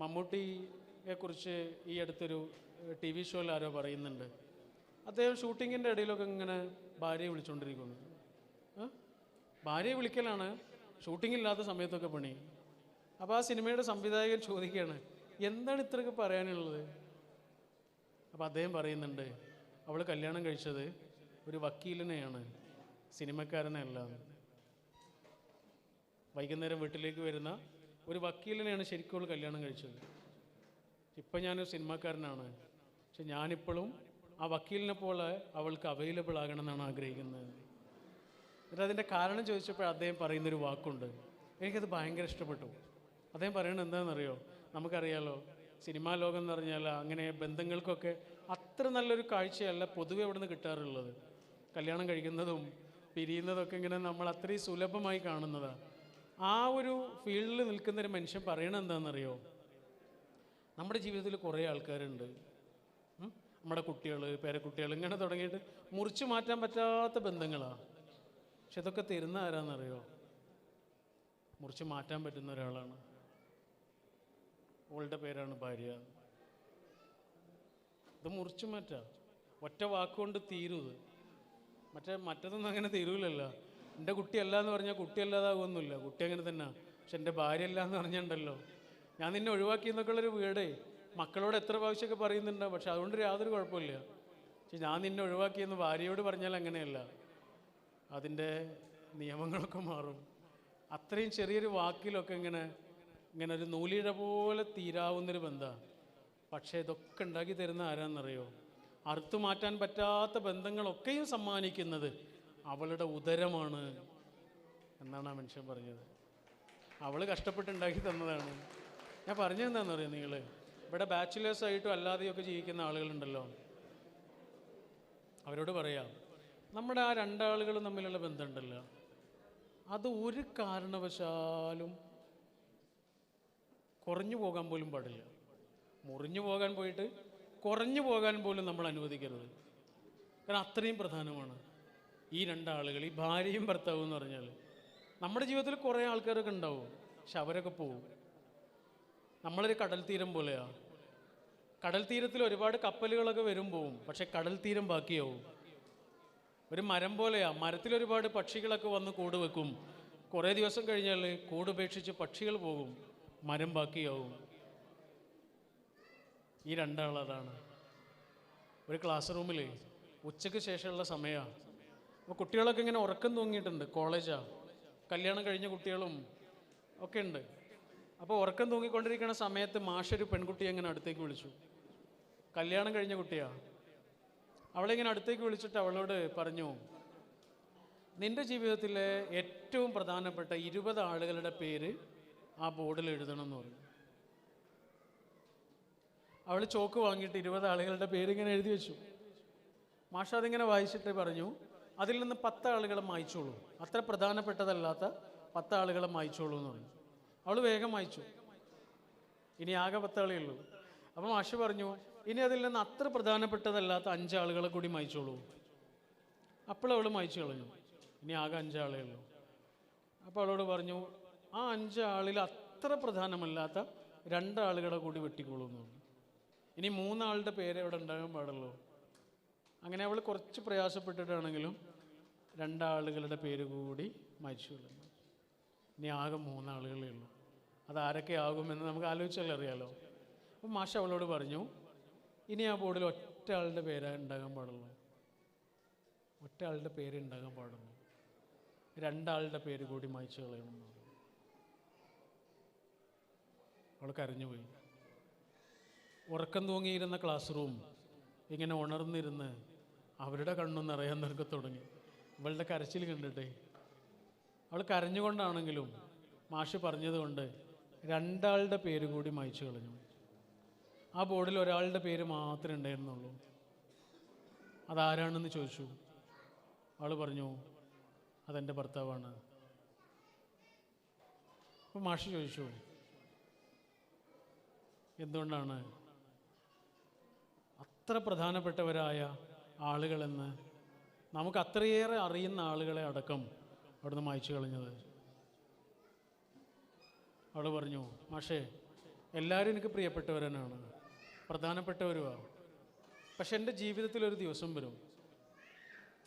മമ്മൂട്ടിയെ കുറിച്ച് ഈ അടുത്തൊരു ടി വി ഷോയിൽ ആരോ പറയുന്നുണ്ട്. അദ്ദേഹം ഷൂട്ടിങ്ങിന്റെ ഇടയിലൊക്കെ ഇങ്ങനെ ഭാര്യയെ വിളിച്ചുകൊണ്ടിരിക്കുന്നു ഭാര്യയെ വിളിക്കലാണ് ഷൂട്ടിംഗ് ഇല്ലാത്ത സമയത്തൊക്കെ പണി. അപ്പോൾ ആ സിനിമയുടെ സംവിധായകൻ ചോദിക്കുകയാണ് എന്താണ് ഇത്രയൊക്കെ പറയാനുള്ളത്? അപ്പോൾ അദ്ദേഹം പറയുന്നുണ്ട് അവൾ കല്യാണം കഴിച്ചത് ഒരു വക്കീലിനെയാണ് സിനിമക്കാരനെയല്ല. വൈകുന്നേരം വീട്ടിലേക്ക് വരുന്ന ഒരു വക്കീലിനെയാണ് ശരിക്കും അവൾ കല്യാണം കഴിച്ചത്. ഇപ്പം ഞാനൊരു സിനിമാക്കാരനാണ്. പക്ഷെ ഞാനിപ്പോഴും ആ വക്കീലിനെ പോലെ അവൾക്ക് അവൈലബിൾ ആകണം എന്നാണ് ആഗ്രഹിക്കുന്നത്. എന്നിട്ട് അതിന്റെ കാരണം ചോദിച്ചപ്പോൾ അദ്ദേഹം പറയുന്നൊരു വാക്കുണ്ട്. എനിക്കത് ഭയങ്കര ഇഷ്ടപ്പെട്ടു. അദ്ദേഹം പറയണത് എന്താണെന്നറിയോ? നമുക്കറിയാലോ സിനിമാ ലോകം എന്ന് പറഞ്ഞാൽ അങ്ങനെ ബന്ധങ്ങൾക്കൊക്കെ അത്ര നല്ലൊരു കാഴ്ചയല്ല പൊതുവെ അവിടെ നിന്ന് കിട്ടാറുള്ളത്. കല്യാണം കഴിക്കുന്നതും പിരിയുന്നതൊക്കെ ഇങ്ങനെ നമ്മൾ അത്രയും സുലഭമായി കാണുന്നതാണ്. ആ ഒരു ഫീൽഡിൽ നിൽക്കുന്ന ഒരു മനുഷ്യൻ പറയണത് എന്താണെന്നറിയോ? നമ്മുടെ ജീവിതത്തിൽ കുറേ ആൾക്കാരുണ്ട്? നമ്മുടെ കുട്ടികൾ പേരക്കുട്ടികൾ ഇങ്ങനെ തുടങ്ങിയിട്ട് മുറിച്ചു മാറ്റാൻ പറ്റാത്ത ബന്ധങ്ങളാണ് പക്ഷെ ഇതൊക്കെ തരുന്ന ആരാന്നറിയോ? മുറിച്ച് മാറ്റാൻ പറ്റുന്ന ഒരാളാണ്. ഓളുടെ പേരാണ് ഭാര്യ. ഇത് മുറിച്ചു മാറ്റാം. ഒറ്റ വാക്കുകൊണ്ട് തീരും ഇത്. മറ്റേ മറ്റതൊന്നും അങ്ങനെ തീരൂലല്ലോ. എന്റെ കുട്ടിയല്ല എന്ന് പറഞ്ഞാൽ കുട്ടിയല്ലാതാകുമൊന്നുമില്ല കുട്ടി അങ്ങനെ തന്നെ. പക്ഷെ എന്റെ ഭാര്യ അല്ല എന്ന് പറഞ്ഞിട്ടുണ്ടല്ലോ. ഞാൻ നിന്നെ ഒഴിവാക്കി എന്നൊക്കെ ഉള്ളൊരു വീടേ. മക്കളോട് എത്ര പ്രാവശ്യമൊക്കെ പറയുന്നുണ്ടാവും. പക്ഷെ അതുകൊണ്ട് യാതൊരു കുഴപ്പമില്ല പക്ഷെ ഞാൻ നിന്നെ ഒഴിവാക്കിയെന്ന് ഭാര്യയോട് പറഞ്ഞാൽ അങ്ങനെയല്ല. അതിന്റെ നിയമങ്ങളൊക്കെ മാറും. അത്രയും ചെറിയൊരു വാക്കിലൊക്കെ ഇങ്ങനെ ഇങ്ങനെ ഒരു നൂലിഴ പോലെ തീരാവുന്നൊരു ബന്ധമാണ് പക്ഷേ ഇതൊക്കെ ഉണ്ടാക്കി തരുന്ന ആരാന്നറിയോ? അറുത്തു മാറ്റാൻ പറ്റാത്ത ബന്ധങ്ങളൊക്കെയും സമ്മാനിക്കുന്നത് അവളുടെ ഉദരമാണ് എന്നാണ് ആ മനുഷ്യൻ പറഞ്ഞത്. അവൾ കഷ്ടപ്പെട്ടുണ്ടാക്കി തന്നതാണ്. ഞാൻ പറഞ്ഞതെന്താണെന്നറിയോ നിങ്ങൾ ഇവിടെ ബാച്ചിലേഴ്സ് ആയിട്ടും അല്ലാതെയൊക്കെ ജീവിക്കുന്ന ആളുകളുണ്ടല്ലോ. അവരോട് പറയാം നമ്മുടെ ആ രണ്ടാളുകളും തമ്മിലുള്ള ബന്ധമുണ്ടല്ലോ. അത് ഒരു കാരണവശാലും കുറഞ്ഞു പോകാൻ പോലും പാടില്ല. മുറിഞ്ഞു പോകാൻ പോയിട്ട് കുറഞ്ഞു പോകാൻ പോലും നമ്മൾ അനുവദിക്കരുത്. കാരണം അത്രയും പ്രധാനമാണ്. ഈ രണ്ടാളുകൾ ഈ ഭാര്യയും ഭർത്താവും എന്ന് പറഞ്ഞാൽ നമ്മുടെ ജീവിതത്തിൽ കുറേ ആൾക്കാരൊക്കെ ഉണ്ടാവും. പക്ഷെ അവരൊക്കെ പോവും. നമ്മളൊരു കടൽ തീരം പോലെയാ. കടൽ തീരത്തിൽ ഒരുപാട് കപ്പലുകളൊക്കെ വരും പോവും. പക്ഷെ കടൽ തീരം ബാക്കിയാവും. ഒരു മരം പോലെയാ. മരത്തിൽ ഒരുപാട് പക്ഷികളൊക്കെ വന്ന് കൂട് വെക്കും. കുറേ ദിവസം കഴിഞ്ഞാൽ കൂട് ഉപേക്ഷിച്ച് പക്ഷികൾ പോകും. മരം ബാക്കിയാവും. ഈ രണ്ടാളതാണ്. ഒരു ക്ലാസ് റൂമിൽ ഉച്ചയ്ക്ക് ശേഷമുള്ള സമയമാണ് അപ്പോൾ കുട്ടികളൊക്കെ ഇങ്ങനെ ഉറക്കം തൂങ്ങിയിട്ടുണ്ട് കോളേജാ കല്യാണം കഴിഞ്ഞ കുട്ടികളും ഒക്കെ ഉണ്ട്. അപ്പോൾ ഉറക്കം തൂങ്ങിക്കൊണ്ടിരിക്കുന്ന സമയത്ത് മാഷൊരു പെൺകുട്ടിയെ ഇങ്ങനെ അടുത്തേക്ക് വിളിച്ചു. കല്യാണം കഴിഞ്ഞ കുട്ടിയാ. അവളെ ഇങ്ങനെ അടുത്തേക്ക് വിളിച്ചിട്ട് അവളോട് പറഞ്ഞു നിന്റെ ജീവിതത്തിലെ ഏറ്റവും പ്രധാനപ്പെട്ട ഇരുപത് ആളുകളുടെ പേര് ആ ബോർഡിൽ എഴുതണം എന്ന് പറഞ്ഞു. അവൾ ചോക്ക് വാങ്ങിയിട്ട് ഇരുപത് ആളുകളുടെ പേര് ഇങ്ങനെ എഴുതി വെച്ചു. മാഷ അതിങ്ങനെ വായിച്ചിട്ട് പറഞ്ഞു അതിൽ നിന്ന് പത്ത് ആളുകളെ മായ്ച്ചോളൂ. അത്ര പ്രധാനപ്പെട്ടതല്ലാത്ത പത്ത് ആളുകളെ മായ്ച്ചോളൂ എന്ന് പറഞ്ഞു. അവൾ വേഗം മായ്ച്ചു. ഇനി ആകെ പത്താളേ ഉള്ളൂ. അപ്പം മാഷ് പറഞ്ഞു ഇനി അതിൽ നിന്ന് അത്ര പ്രധാനപ്പെട്ടതല്ലാത്ത അഞ്ചാളുകളെ കൂടി മായ്ച്ചോളൂ. അവൾ മായ്ച്ചു കളഞ്ഞു. ഇനി ആകെ അഞ്ചാളേ ഉള്ളൂ. അപ്പോൾ അവളോട് പറഞ്ഞു ആ അഞ്ചാളിൽ അത്ര പ്രധാനമല്ലാത്ത രണ്ടാളുകളെ കൂടി വെട്ടിക്കോളൂ എന്ന് പറഞ്ഞു. ഇനി മൂന്നാളുടെ പേര് അവിടെ ഉണ്ടാകാൻ പാടുള്ളൂ? അങ്ങനെ അവൾ കുറച്ച് പ്രയാസപ്പെട്ടിട്ടാണെങ്കിലും രണ്ടാളുകളുടെ പേര് കൂടി മരിച്ചു കളഞ്ഞു ഇനി ആകെ മൂന്നാളുകളേ ഉള്ളൂ. അത് ആരൊക്കെ ആകുമെന്ന് നമുക്ക് ആലോചിച്ചാൽ അറിയാലോ. അപ്പം മാഷ അവളോട് പറഞ്ഞു ഇനി ആ ബോർഡിൽ ഒറ്റ ആളുടെ പേരാ ഉണ്ടാകാൻ പാടുള്ളൂ. ഒറ്റ ആളുടെ പേര് ഉണ്ടാകാൻ പാടുള്ളൂ. രണ്ടാളുടെ പേര് കൂടി മായ്ച്ചു കളയണം. എന്ന് പറഞ്ഞു. അവൾ കരഞ്ഞുപോയി. ഉറക്കം തൂങ്ങിയിരുന്ന ക്ലാസ് റൂം ഇങ്ങനെ ഉണർന്നിരുന്ന് അവരുടെ കണ്ണു നിറയാൻ നിൽക്ക തുടങ്ങി. ഇവളുടെ കരച്ചിൽ കണ്ടിട്ടേ. അവൾ കരഞ്ഞുകൊണ്ടാണെങ്കിലും മാഷ് പറഞ്ഞതുകൊണ്ട് രണ്ടാളുടെ പേര് കൂടി മായച്ചു കളഞ്ഞു. ആ ബോർഡിൽ ഒരാളുടെ പേര് മാത്രമേ ഉണ്ടായിരുന്നുള്ളൂ. അതാരാണെന്ന് ചോദിച്ചു. അവൾ പറഞ്ഞു അതെന്റെ ഭർത്താവാണ്. അപ്പോൾ മാഷ് ചോദിച്ചു എന്തുകൊണ്ടാണ്? അത്ര പ്രധാനപ്പെട്ടവരായ ആളുകളെന്ന്. നമുക്ക് അത്രയേറെ അറിയുന്ന ആളുകളെ അടക്കം അവിടുന്ന് മായ്ച്ചു കളഞ്ഞത്. അവൾ പറഞ്ഞു മാഷേ എല്ലാവരും എനിക്ക് പ്രിയപ്പെട്ടവരനാണ് പ്രധാനപ്പെട്ടവരുമാണ് പക്ഷെ എന്റെ ജീവിതത്തിൽ ഒരു ദിവസം വരും.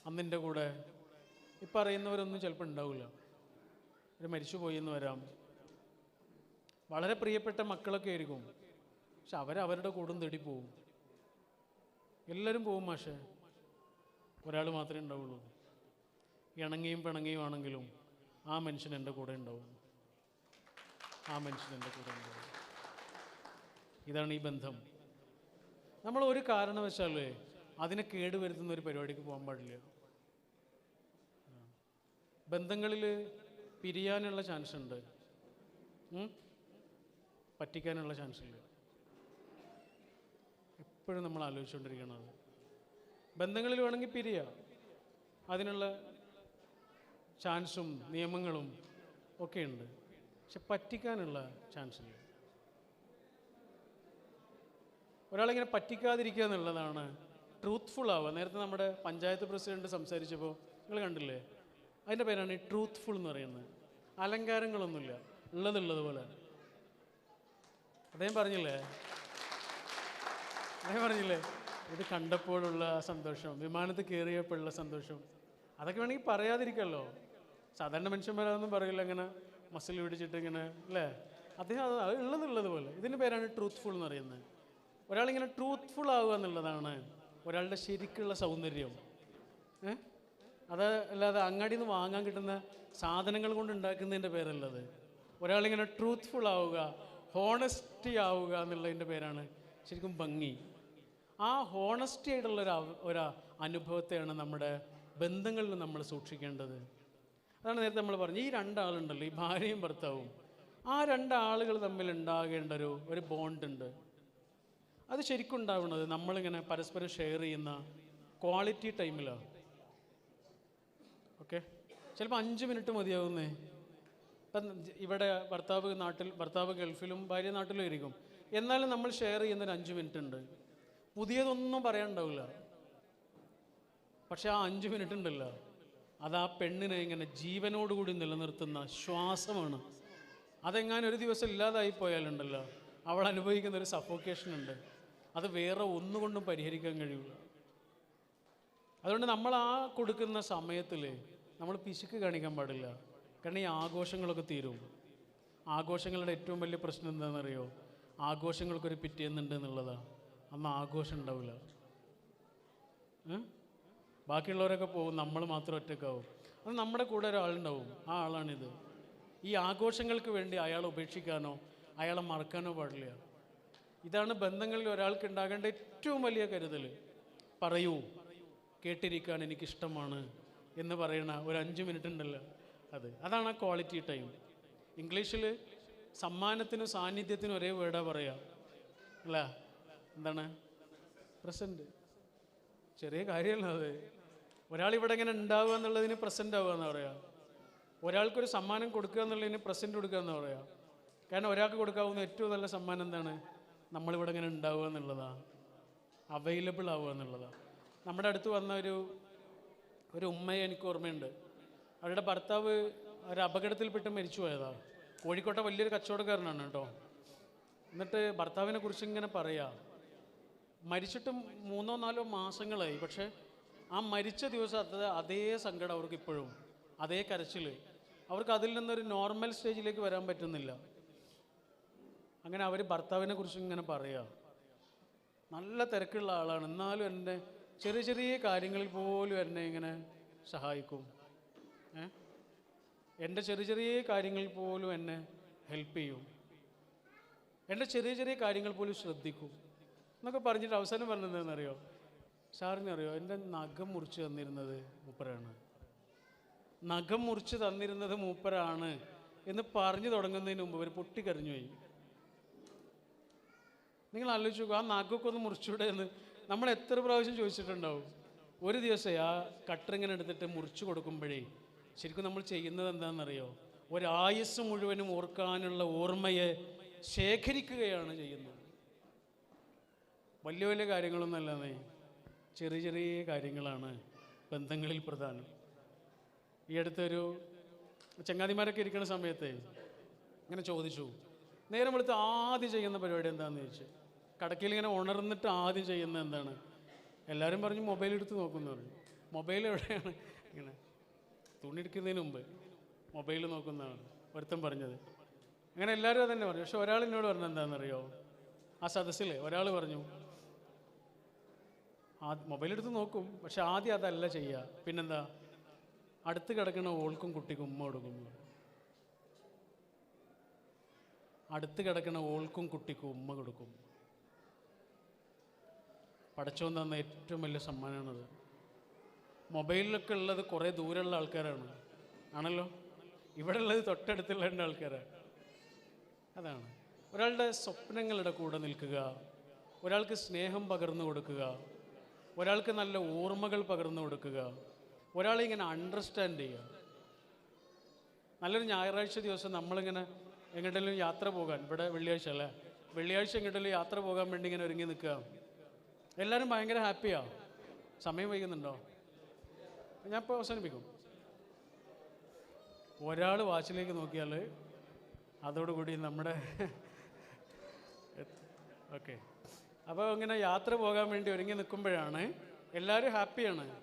അന്നെന്റെ കൂടെ ഇപ്പം അറിയുന്നവരൊന്നും ചിലപ്പോൾ ഉണ്ടാവില്ല. ഒരു മരിച്ചുപോയി എന്ന് വരാം. വളരെ പ്രിയപ്പെട്ട മക്കളൊക്കെ ആയിരിക്കും. പക്ഷെ അവരവരുടെ കൂടും തേടി പോവും. എല്ലാവരും പോവും മാഷേ. ഒരാൾ മാത്രമേ ഉണ്ടാവുള്ളൂ. ഇണങ്ങിയും പിണങ്ങിയും ആണെങ്കിലും ആ മനുഷ്യൻ എന്റെ കൂടെ ഉണ്ടാവും. ആ മനുഷ്യൻ എന്റെ കൂടെ ഉണ്ടാവും. ഇതാണ് ഈ ബന്ധം. നമ്മൾ ഒരു കാരണവശാലേ അതിനെ കേടുവരുത്തുന്ന ഒരു പരിപാടിക്ക് പോകാൻ പാടില്ല. ബന്ധങ്ങളിൽ പിരിയാനുള്ള ചാൻസ് ഉണ്ട്. പറ്റിക്കാനുള്ള ചാൻസ് ഇല്ല. എപ്പോഴും നമ്മൾ ആലോചിച്ചുകൊണ്ടിരിക്കണം ബന്ധങ്ങളിൽ വേണമെങ്കിൽ പിരിയുക അതിനുള്ള ചാൻസും നിയമങ്ങളും ഒക്കെ ഉണ്ട് പക്ഷെ പറ്റിക്കാനുള്ള ചാൻസ് ഇല്ല ഒരാളിങ്ങനെ പറ്റിക്കാതിരിക്കുക എന്നുള്ളതാണ് ട്രൂത്ത്ഫുൾ ആവുക. നേരത്തെ നമ്മുടെ പഞ്ചായത്ത് പ്രസിഡന്റ് സംസാരിച്ചപ്പോൾ നിങ്ങൾ കണ്ടില്ലേ? അതിന്റെ പേരാണ് ഈ ട്രൂത്ത്ഫുൾ എന്ന് പറയുന്നത്. അലങ്കാരങ്ങളൊന്നുമില്ല. ഉള്ളതുള്ളത് പോലെ. അദ്ദേഹം പറഞ്ഞില്ലേ? അദ്ദേഹം പറഞ്ഞില്ലേ? ഇത് കണ്ടപ്പോഴുള്ള സന്തോഷം വിമാനത്തിൽ കയറിയപ്പോഴുള്ള സന്തോഷം. അതൊക്കെ വേണമെങ്കിൽ പറയാതിരിക്കല്ലോ. സാധാരണ മനുഷ്യന്മാരതൊന്നും പറയില്ല ഇങ്ങനെ മസിൽ പിടിച്ചിട്ട് ഇങ്ങനെ അല്ലേ? അദ്ദേഹം അത് ഉള്ളതുള്ളത് പോലെ. ഇതിന്റെ പേരാണ് ട്രൂത്ത്ഫുൾ എന്ന് പറയുന്നത്. ഒരാളിങ്ങനെ ട്രൂത്ത്ഫുൾ ആവുക എന്നുള്ളതാണ് ഒരാളുടെ ശരിക്കുള്ള സൗന്ദര്യം. അത് അല്ലാതെ അങ്ങാടിയിൽ നിന്ന് വാങ്ങാൻ കിട്ടുന്ന സാധനങ്ങൾ കൊണ്ട് ഉണ്ടാക്കുന്നതിന്റെ പേരല്ലത്. ഒരാളിങ്ങനെ ട്രൂത്ത്ഫുൾ ആവുക ഹോണസ്റ്റി ആവുക എന്നുള്ളതിന്റെ പേരാണ് ശരിക്കും ഭംഗി. ആ ഹോണസ്റ്റി ആയിട്ടുള്ള ഒരു ഒരു അനുഭവത്തെയാണ് നമ്മുടെ ബന്ധങ്ങളിൽ നമ്മൾ സൂക്ഷിക്കേണ്ടത്. അതാണ് നേരത്തെ നമ്മൾ പറഞ്ഞു ഈ രണ്ടാളുണ്ടല്ലോ ഈ ഭാര്യയും ഭർത്താവും. ആ രണ്ടാളുകൾ തമ്മിൽ ഉണ്ടാകേണ്ട ഒരു ഒരു ബോണ്ട് ഉണ്ട്. അത് ശരിക്കും ഉണ്ടാവുന്നത് നമ്മളിങ്ങനെ പരസ്പരം ഷെയർ ചെയ്യുന്ന ക്വാളിറ്റി ടൈമിലാണ് ഓക്കെ ചിലപ്പോൾ അഞ്ച് മിനിറ്റ് മതിയാവുന്നേ. ഇപ്പം ഇവിടെ ഭർത്താവ് നാട്ടിൽ ഭർത്താവ് ഗൾഫിലും ഭാര്യ നാട്ടിലും ഇരിക്കും എന്നാലും നമ്മൾ ഷെയർ ചെയ്യുന്ന ഒരു അഞ്ച് മിനിറ്റ് ഉണ്ട്. പുതിയതൊന്നും പറയാനുണ്ടാവില്ല. പക്ഷെ ആ അഞ്ച് മിനിറ്റ് ഉണ്ടല്ലോ. അത് ആ പെണ്ണിനെ ഇങ്ങനെ ജീവനോടുകൂടി നിലനിർത്തുന്ന ശ്വാസമാണ്. അതെങ്ങാനും ഒരു ദിവസം ഇല്ലാതായി പോയാലുണ്ടല്ലോ. അവൾ അനുഭവിക്കുന്ന ഒരു സഫോക്കേഷൻ ഉണ്ട്. അത് വേറെ ഒന്നുകൊണ്ടും പരിഹരിക്കാൻ കഴിയില്ല അതുകൊണ്ട് നമ്മൾ ആ കൊടുക്കുന്ന സമയത്തിൽ നമ്മൾ പിശുക്ക് കാണിക്കാൻ പാടില്ല. കാരണം ഈ ആഘോഷങ്ങളൊക്കെ തീരും. ആഘോഷങ്ങളുടെ ഏറ്റവും വലിയ പ്രശ്നം എന്താണെന്നറിയോ? ആഘോഷങ്ങൾക്കൊരു പിറ്റേന്നുണ്ട് എന്നുള്ളതാണ് അന്ന് ആഘോഷം ഉണ്ടാവില്ല. ബാക്കിയുള്ളവരൊക്കെ പോകും നമ്മൾ മാത്രം ഒറ്റക്കാവും അത് നമ്മുടെ കൂടെ ഒരാളുണ്ടാവും ആ ആളാണിത്. ഈ ആഘോഷങ്ങൾക്ക് വേണ്ടി അയാൾ ഉപേക്ഷിക്കാനോ അയാളെ മറക്കാനോ പാടില്ല. ഇതാണ് ബന്ധങ്ങളിൽ ഒരാൾക്ക് ഉണ്ടാകേണ്ട ഏറ്റവും വലിയ കരുതൽ. പറയൂ കേട്ടിരിക്കാൻ എനിക്കിഷ്ടമാണ് എന്ന് പറയണ ഒരു അഞ്ച് മിനിറ്റ് ഉണ്ടല്ലോ അത്. അതാണ് ആ ക്വാളിറ്റി ടൈം ഇംഗ്ലീഷിൽ സമ്മാനത്തിനും സാന്നിധ്യത്തിനും ഒരേ വേർഡാണ് പറയാ. അല്ല എന്താണ്? പ്രസന്റ് ചെറിയ കാര്യമല്ല അത്. ഒരാൾ ഇവിടെ ഇങ്ങനെ ഉണ്ടാവുക എന്നുള്ളതിന് പ്രസന്റ് ആവുക എന്ന് പറയാം. ഒരാൾക്കൊരു സമ്മാനം കൊടുക്കുക എന്നുള്ളതിന് പ്രസന്റ് കൊടുക്കുക എന്ന് പറയാം. കാരണം ഒരാൾക്ക് കൊടുക്കാവുന്ന ഏറ്റവും നല്ല സമ്മാനം എന്താണ്? നമ്മളിവിടെ ഇങ്ങനെ ഉണ്ടാവുക എന്നുള്ളതാണ് അവൈലബിൾ ആവുക എന്നുള്ളതാണ് നമ്മുടെ അടുത്ത് വന്ന ഒരു ഒരു ഉമ്മയെ എനിക്ക് ഓർമ്മയുണ്ട്. അവരുടെ ഭർത്താവ് ഒരു അപകടത്തിൽപ്പെട്ട് മരിച്ചു പോയതാ. കോഴിക്കോട്ടെ വലിയൊരു കച്ചവടക്കാരനാണ് കേട്ടോ. എന്നിട്ട് ഭർത്താവിനെ കുറിച്ച് ഇങ്ങനെ പറയാ. മരിച്ചിട്ട് മൂന്നോ നാലോ മാസങ്ങളായി. പക്ഷേ ആ മരിച്ച ദിവസം അതേ സങ്കടം അവർക്ക് ഇപ്പോഴും അതേ കരച്ചിൽ. അവർക്ക് അതിൽ നിന്നൊരു നോർമൽ സ്റ്റേജിലേക്ക് വരാൻ പറ്റുന്നില്ല. അങ്ങനെ അവർ ഭർത്താവിനെ കുറിച്ച് ഇങ്ങനെ പറയുക നല്ല തിരക്കുള്ള ആളാണ്. എന്നാലും എന്നെ ചെറിയ ചെറിയ കാര്യങ്ങളിൽ പോലും എന്നെ ഇങ്ങനെ സഹായിക്കും. എന്റെ ചെറിയ ചെറിയ കാര്യങ്ങളിൽ പോലും എന്നെ ഹെൽപ്പ് ചെയ്യും. എന്റെ ചെറിയ ചെറിയ കാര്യങ്ങൾ പോലും ശ്രദ്ധിക്കും. എന്നൊക്കെ പറഞ്ഞിട്ട് അവസാനം പറഞ്ഞതെന്നറിയോ സാറിനറിയോ എന്റെ നഖം മുറിച്ച് തന്നിരുന്നത് മൂപ്പരാണ്. നഖം മുറിച്ച് തന്നിരുന്നത് മൂപ്പരാണ് എന്ന് പറഞ്ഞു തുടങ്ങുന്നതിന് മുമ്പ് അവർ പൊട്ടിക്കരഞ്ഞു പോയി. നിങ്ങൾ ആലോചിച്ച് ആ നഖമൊക്കെ ഒന്ന് മുറിച്ചൂടെ എന്ന് നമ്മൾ എത്ര പ്രാവശ്യം ചോദിച്ചിട്ടുണ്ടാവും. ഒരു ദിവസം ആ കട്ടറിങ്ങനെ എടുത്തിട്ട് മുറിച്ചു കൊടുക്കുമ്പോഴേ ശരിക്കും നമ്മൾ ചെയ്യുന്നത് എന്താണെന്നറിയോ? ഒരായുസ് മുഴുവനും ഓർക്കാനുള്ള ഓർമ്മയെ ശേഖരിക്കുകയാണ് ചെയ്യുന്നത്. വലിയ വലിയ കാര്യങ്ങളൊന്നും അല്ലാതെ ചെറിയ ചെറിയ കാര്യങ്ങളാണ് ബന്ധങ്ങളിൽ പ്രധാനം. ഈ അടുത്തൊരു ചങ്ങാതിമാരൊക്കെ ഇരിക്കുന്ന സമയത്ത് ഇങ്ങനെ ചോദിച്ചു നേരം വെളുത്ത് ആദ്യം ചെയ്യുന്ന പരിപാടി എന്താണെന്ന് ചോദിച്ചു? കടക്കയിൽ ഇങ്ങനെ ഉണർന്നിട്ട് ആദ്യം ചെയ്യുന്ന എന്താണ്? എല്ലാവരും പറഞ്ഞു മൊബൈൽ എടുത്ത് നോക്കുന്നു പറഞ്ഞു. മൊബൈൽ എവിടെയാണ്? ഇങ്ങനെ. തുണി എടുക്കുന്നതിന് മുമ്പ് മൊബൈൽ നോക്കുന്നതാണ് ഒരുത്തൻ പറഞ്ഞത്. അങ്ങനെ എല്ലാവരും അതന്നെ പറഞ്ഞു. പക്ഷെ ഒരാൾ എന്നോട് പറഞ്ഞത് എന്താണെന്നറിയോ ആ സദസ്സിൽ ഒരാൾ പറഞ്ഞു മൊബൈൽ എടുത്ത് നോക്കും. പക്ഷെ ആദ്യം അതല്ല ചെയ്യുക. പിന്നെന്താ? അടുത്ത് കിടക്കുന്ന ഓൾക്കും കുട്ടിക്കും ഉമ്മ കൊടുക്കും. അടുത്ത് കിടക്കുന്ന ഓൾക്കും കുട്ടിക്കും ഉമ്മ കൊടുക്കും. പഠിച്ചോന്ന് തന്ന ഏറ്റവും വലിയ സമ്മാനമാണത്. മൊബൈലിലൊക്കെ ഉള്ളത് കുറേ ദൂരമുള്ള ആൾക്കാരാണ്. ആണല്ലോ? ഇവിടെ ഉള്ളത് തൊട്ടടുത്തുള്ള രണ്ട് ആൾക്കാരാണ് അതാണ്. ഒരാളുടെ സ്വപ്നങ്ങളുടെ കൂടെ നിൽക്കുക. ഒരാൾക്ക് സ്നേഹം പകർന്നു കൊടുക്കുക. ഒരാൾക്ക് നല്ല ഓർമ്മകൾ പകർന്നു കൊടുക്കുക. ഒരാളെ ഇങ്ങനെ അണ്ടർസ്റ്റാൻഡ് ചെയ്യുക. നല്ലൊരു ഞായറാഴ്ച ദിവസം നമ്മളിങ്ങനെ എങ്ങോട്ടെങ്കിലും യാത്ര പോകാൻ ഇവിടെ വെള്ളിയാഴ്ച അല്ലേ? വെള്ളിയാഴ്ച എങ്ങോട്ടെങ്കിലും യാത്ര പോകാൻ വേണ്ടി ഇങ്ങനെ ഒരുങ്ങി നിൽക്കുക. എല്ലാവരും ഭയങ്കര ഹാപ്പിയാ സമയം വൈകുന്നുണ്ടോ? ഞാൻ ഇപ്പോൾ അവസാനിപ്പിക്കും. ഒരാൾ വാച്ചിലേക്ക് നോക്കിയാൽ അതോടുകൂടി നമ്മുടെ ഓക്കെ അപ്പോൾ ഇങ്ങനെ യാത്ര പോകാൻ വേണ്ടി ഒരുങ്ങി നിൽക്കുമ്പോഴാണ് എല്ലാവരും ഹാപ്പിയാണ്.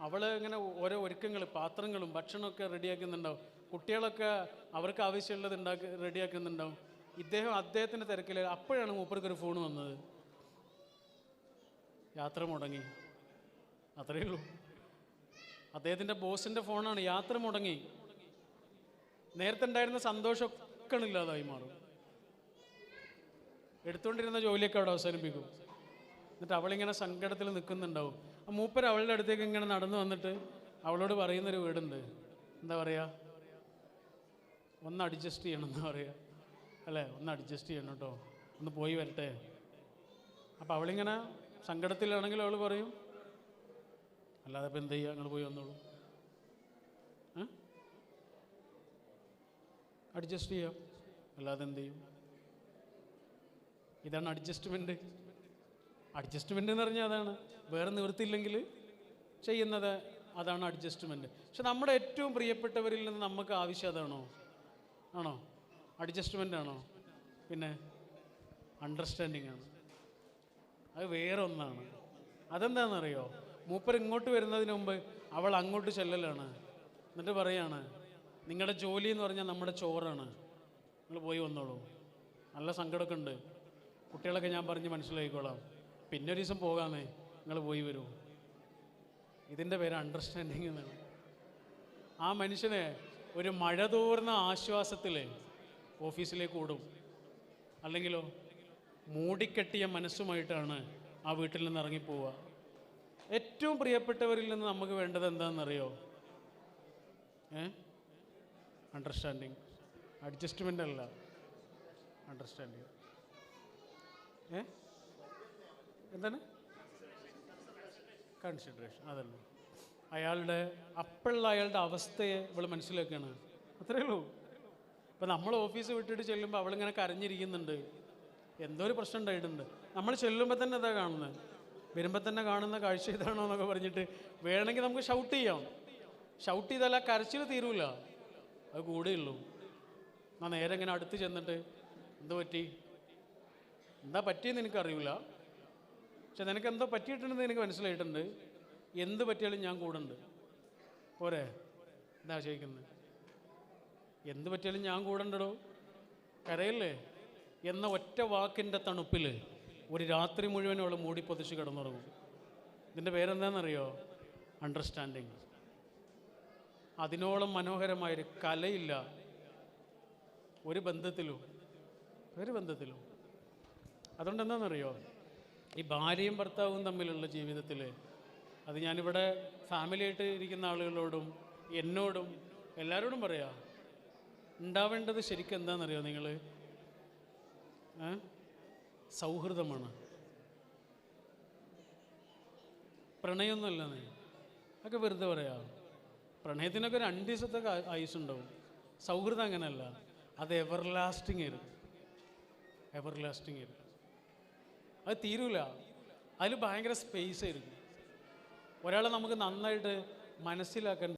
അവൾ ഇങ്ങനെ ഓരോ ഒരുക്കങ്ങൾ പാത്രങ്ങളും ഭക്ഷണമൊക്കെ റെഡിയാക്കുന്നുണ്ടാവും. കുട്ടികളൊക്കെ അവർക്ക് ആവശ്യമുള്ളത് ഉണ്ടാക്കി റെഡിയാക്കുന്നുണ്ടാവും. ഇദ്ദേഹം അദ്ദേഹത്തിന്റെ തിരക്കിൽ അപ്പോഴാണ് മൂപ്പർക്ക് ഒരു ഫോൺ വന്നത്. യാത്ര മുടങ്ങി. അത്രയേ ഉള്ളൂ. അദ്ദേഹത്തിന്റെ ബോസിന്റെ ഫോണാണ്. യാത്ര മുടങ്ങി. നേരത്തെ ഉണ്ടായിരുന്ന സന്തോഷമൊക്കെ ഇല്ലാതായി മാറും. എടുത്തുകൊണ്ടിരുന്ന ജോലിയൊക്കെ അവിടെ അവസാനിപ്പിക്കും. എന്നിട്ട് അവളിങ്ങനെ സങ്കടത്തിൽ നിൽക്കുന്നുണ്ടാവും. ആ മൂപ്പർ അവളുടെ അടുത്തേക്ക് ഇങ്ങനെ നടന്നു വന്നിട്ട് അവളോട് പറയുന്നൊരു വീടുണ്ട്. എന്താ പറയുക ഒന്ന് അഡ്ജസ്റ്റ് ചെയ്യണം എന്താ പറയുക അല്ലേ? ഒന്ന് അഡ്ജസ്റ്റ് ചെയ്യണം കേട്ടോ. ഒന്ന് പോയി വരട്ടെ. അപ്പോൾ അവളിങ്ങനെ സങ്കടത്തിലാണെങ്കിൽ അവൾ പറയും അല്ലാതെ ഇപ്പം എന്ത് ചെയ്യുക അങ്ങനെ പോയി വന്നോളൂ. അഡ്ജസ്റ്റ് ചെയ്യാം. അല്ലാതെ എന്ത് ചെയ്യും? ഇതാണ് അഡ്ജസ്റ്റ്മെന്റ് അഡ്ജസ്റ്റ്മെന്റ് എന്ന് പറഞ്ഞാൽ അതാണ്. വേറെ നിവൃത്തിയില്ലെങ്കിൽ ചെയ്യുന്നത് അതാണ് അഡ്ജസ്റ്റ്മെന്റ് പക്ഷെ നമ്മുടെ ഏറ്റവും പ്രിയപ്പെട്ടവരിൽ നിന്ന് നമുക്ക് ആവശ്യം അതാണോ? ആണോ? അഡ്ജസ്റ്റ്മെന്റ് ആണോ? പിന്നെ അണ്ടർസ്റ്റാൻഡിങ് ആണ്. അത് വേറെ ഒന്നാണ്. അതെന്താണെന്നറിയോ? മൂപ്പർ ഇങ്ങോട്ട് വരുന്നതിന് മുമ്പ് അവൾ അങ്ങോട്ട് ചെല്ലലാണ്. എന്നിട്ട് പറയാണ് നിങ്ങളുടെ ജോലി എന്ന് പറഞ്ഞാൽ നമ്മുടെ ചോറാണ്. നിങ്ങൾ പോയി വന്നോളൂ. നല്ല സങ്കടമൊക്കെ ഉണ്ട്. കുട്ടികളൊക്കെ ഞാൻ പറഞ്ഞ് മനസ്സിലാക്കിക്കോളാം. പിന്നെ ഒരു ദിവസം പോകാമേ. നിങ്ങൾ പോയി വരുമോ ഇതിന്റെ പേര് അണ്ടർസ്റ്റാൻഡിങ് എന്നാണ്. ആ മനുഷ്യനെ ഒരു മഴ തോർന്ന ആശ്വാസത്തിൽ ഓഫീസിലേക്ക് ഓടും. അല്ലെങ്കിലോ മൂടിക്കെട്ടിയ മനസ്സുമായിട്ടാണ് ആ വീട്ടിൽ നിന്ന് ഇറങ്ങിപ്പോവുക. ഏറ്റവും പ്രിയപ്പെട്ടവരിൽ നിന്ന് നമുക്ക് വേണ്ടത് എന്താണെന്നറിയോ? ഏ? അണ്ടർസ്റ്റാൻഡിങ് അഡ്ജസ്റ്റ്മെന്റ് അല്ല. അണ്ടർസ്റ്റാൻഡിങ് ഏ? എന്താണ്? കൺസിഡറേഷൻ അതന്നെ. അയാളുടെ അപ്പോഴുള്ള അയാളുടെ അവസ്ഥയെ ഇവൾ മനസ്സിലാക്കുകയാണ് അത്രേ ഉള്ളൂ. ഇപ്പം നമ്മൾ ഓഫീസ് വിട്ടിട്ട് ചെല്ലുമ്പോൾ അവളിങ്ങനെ കരഞ്ഞിരിക്കുന്നുണ്ട്. എന്തോ ഒരു പ്രശ്നം ഉണ്ടായിട്ടുണ്ട്. നമ്മൾ ചെല്ലുമ്പോൾ തന്നെ അതാ കാണുന്നത് വരുമ്പോൾ തന്നെ കാണുന്ന കാഴ്ച ഇതാണോ എന്നൊക്കെ പറഞ്ഞിട്ട് വേണമെങ്കിൽ നമുക്ക് ഷൗട്ട് ചെയ്യാം. ഷൗട്ട് ചെയ്താൽ ആ കരച്ചിൽ തീരൂല. അത് കൂടെയുള്ളൂ ഞാൻ നേരെ ഇങ്ങനെ അടുത്ത് ചെന്നിട്ട് എന്ത് പറ്റി? എന്താ പറ്റിയെന്ന് എനിക്കറിയില്ല. പക്ഷെ നിനക്ക് എന്തോ പറ്റിയിട്ടുണ്ടെന്ന് എനിക്ക് മനസ്സിലായിട്ടുണ്ട്. എന്ത് പറ്റിയാലും ഞാൻ കൂടെ ഉണ്ട് പോരെ. എന്താ ചോദിക്കുന്നത് എന്ത് പറ്റിയാലും ഞാൻ കൂടെ ഉണ്ടോ കരയല്ലേ? എന്ന ഒറ്റ വാക്കിന്റെ തണുപ്പിൽ ഒരു രാത്രി മുഴുവൻ അവൾ മൂടി പൊതിച്ച് കിടന്നുറങ്ങും. ഇതിന്റെ പേരെന്താണെന്നറിയോ അണ്ടർസ്റ്റാൻഡിങ് അതിനോളം മനോഹരമായൊരു കലയില്ല. ഒരു ബന്ധത്തിലും ഒരു ബന്ധത്തിലും. അതുകൊണ്ട് എന്താണെന്നറിയോ ഈ ഭാര്യയും ഭർത്താവും തമ്മിലുള്ള ജീവിതത്തിൽ അത് ഞാനിവിടെ ഫാമിലിയായിട്ട് ഇരിക്കുന്ന ആളുകളോടും എന്നോടും എല്ലാവരോടും പറയാം ഉണ്ടാവേണ്ടത് ശരിക്കും എന്താണെന്നറിയോ നിങ്ങൾ സൗഹൃദമാണ്. പ്രണയമൊന്നുമല്ല നീ അതൊക്കെ വെറുതെ പറയാ. പ്രണയത്തിനൊക്കെ ഒരു രണ്ട് ദിവസത്തൊക്കെ ആയുസുണ്ടാവും സൗഹൃദം അങ്ങനെയല്ല. അത് ever lasting everlasting ever lasting ആയിരിക്കും അത് തീരൂല. അതിൽ ഭയങ്കര സ്പേസ് ആയിരിക്കും ഒരാളെ നമുക്ക് നന്നായിട്ട് മനസ്സിലാക്കാൻ